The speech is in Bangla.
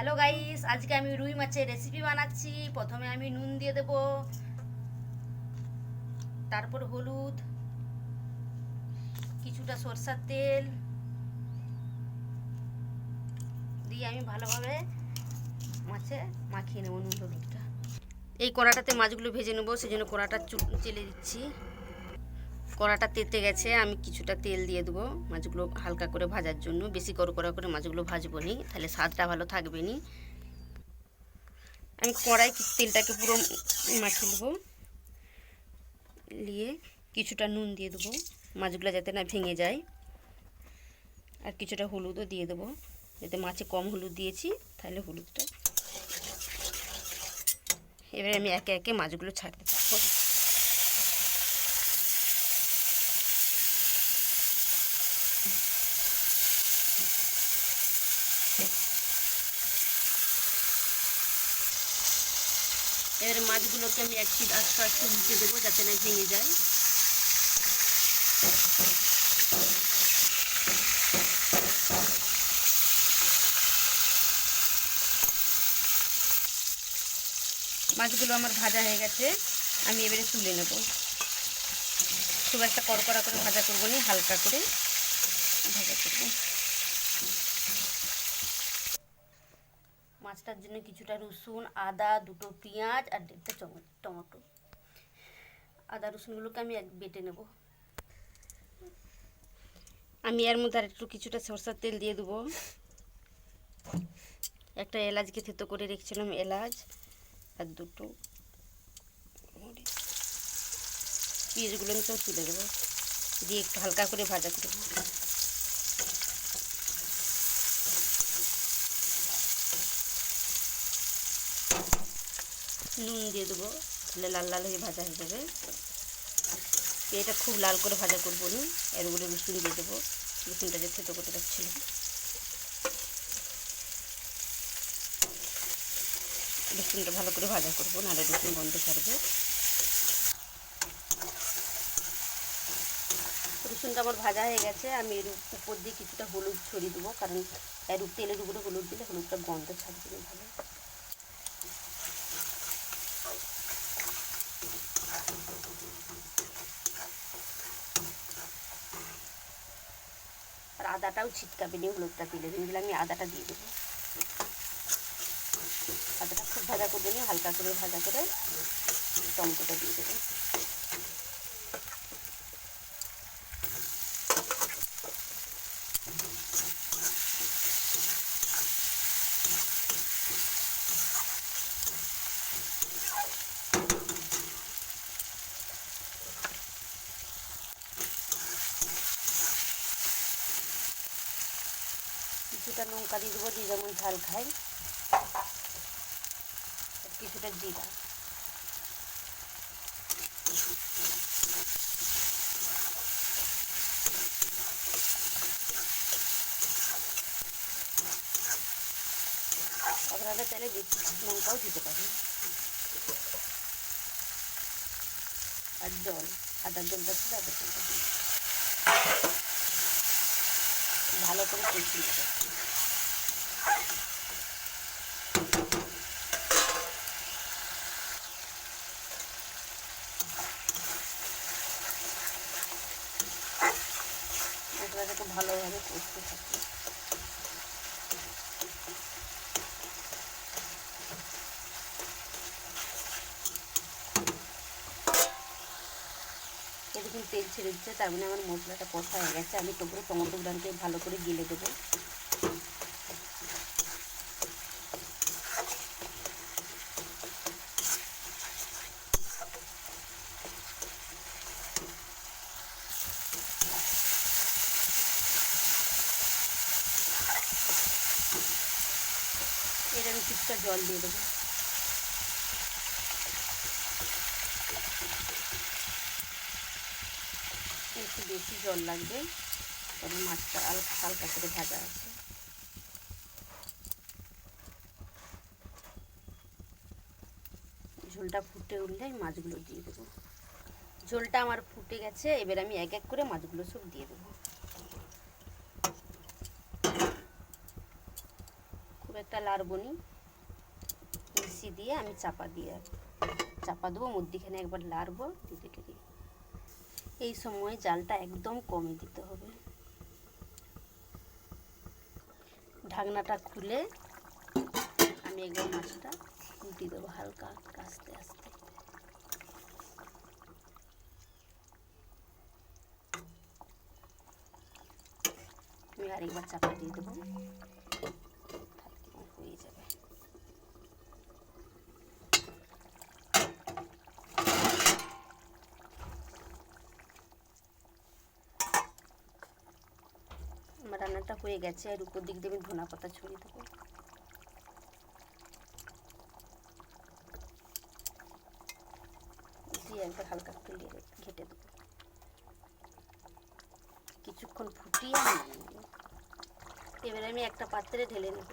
হ্যালো গাইস আজকে আমি রুই মাছের রেসিপি বানাচ্ছি। প্রথমে আমি নুন দিয়ে দেব। তারপর হলুদ, কিছুটা সরষার তেল দিয়ে আমি ভালোভাবে মাছে মাখিয়ে নেব নুন, হলুদটা। এই কড়াটাতে মাছগুলো ভেজে নেব সেই জন্য কড়াটা চেলে দিচ্ছি। কড়াটা তেতে গেছে, আমি কিছুটা তেল দিয়ে দেবো। মাছগুলো হালকা করে ভাজার জন্য, বেশি কড়া কড়া করে মাছগুলো ভাজবো নি, তাহলে স্বাদটা ভালো থাকবে নি। আমি কড়াই তেলটাকে পুরো মাখিয়ে দেবো নিয়ে কিছুটা নুন দিয়ে দেবো, মাছগুলো যাতে না ভেঙে যায়। আর কিছুটা হলুদও দিয়ে দেবো, যাতে মাছে কম হলুদ দিয়েছি, তাহলে হলুদটা। এবারে আমি একে একে মাছগুলো ছাড়তে থাকব। এবারে মাছগুলোকে আমি এক পিঠ আস্তে আস্তে উল্টে দেবো যাতে না ভেঙে যায়। মাছগুলো আমার ভাজা হয়ে গেছে, আমি এবারে তুলে নেব। খুব একটা কড়কড়া করে ভাজা করব না, হালকা করে ভাজা করব। মাছটার জন্য কিছুটা রসুন, আদা, দুটো পেঁয়াজ আর দেড়টা টমেটো। আদা রসুনগুলোকে আমি বেটে নেব। আমি এর মধ্যে আর একটু কিছুটা সরষার তেল দিয়ে দেবো। একটা এলাচকে থেতো করে রেখেছিলাম এলাচ আর দুটো পেঁয়াজগুলো আমি সব তুলে দেবো দিয়ে একটু হালকা করে ভাজা করে নুন দিয়ে দেবো। তাহলে লাল লাল হয়ে ভাজা হয়ে যাবে। এটা খুব লাল করে ভাজা করব নি এর উপরে রসুন দিয়ে দেবো। রসুনটা যে থেতো করে রাখছিলাম রসুনটা ভালো করে ভাজা করব, নাহলে রসুন গন্ধ ছাড়বে। রসুনটা আমার ভাজা হয়ে গেছে। আমি এর উপর দিয়ে কিছুটা হলুদ ছড়িয়ে দেবো। কারণ এর তেলের উপরে হলুদ দিলে হলুদটা গন্ধ ছাড়বে ভালো। আদাটাও ছিটকাবে নিয়ে হলুদটা দিলে দিন আমি আদাটা দিয়ে দেবো। আদাটা খুব ভাজা করবে নিয়ে হালকা করে, ভাজা করে টমেটোটা দিয়ে দেবো। কিছুটা লঙ্কা দিয়ে দেবো যে যেমন ঝাল খাই। কিছুটা জিরা। আপনারা চাইলে লঙ্কাও দিতে পারেন। আর জল, আদার জলটা ছিল আদার জলটা দিয়ে ভালো করে কষিয়ে নেব মশলাটাকে ভালোভাবে কষতে থাকি এরকম তেল ছেড়ে দিচ্ছে, তার মানে আমার মশলাটা কষা হয়ে গেছে। আমি টুকরো টমেটো গুঁড়াকে ভালো করে গিলে দেবো। এর আমি কিছুটা জল দিয়ে দেবো একটু বেশি জল লাগবে কারণ মাছটা হালকা করে ভাজা আছে। ঝোলটা ফুটে উঠলে মাছগুলো দিয়ে দেবো। ঝোলটা আমার ফুটে গেছে, এবার আমি এক এক করে মাছগুলো সব দিয়ে দেবো। খুব একটা লাল লাড়বো নি। মিশিয়ে দিয়ে আমি চাপা দিয়ে, চাপা দেবো, মধ্যিখানে একবার লাড়বো দিতে দিতে এই সময় জালটা একদম কমে দিতে হবে। ঢাকনাটা খুলে আমি একবার মাছটা উল্টি দেবো হালকা আস্তে আস্তে। আমি আরেকবার চাপা দিয়ে দেবো। হয়ে যাবে আমার রান্নাটা হয়ে গেছে, আর উপর দিক দিয়ে আমি ধনা পাতা ছড়িয়ে দেবো। দিয়ে একবার হালকা একটু ঘেটে দেবো। কিছুক্ষণ ফুটিয়ে এবারে আমি একটা পাত্রে ঢেলে নেব।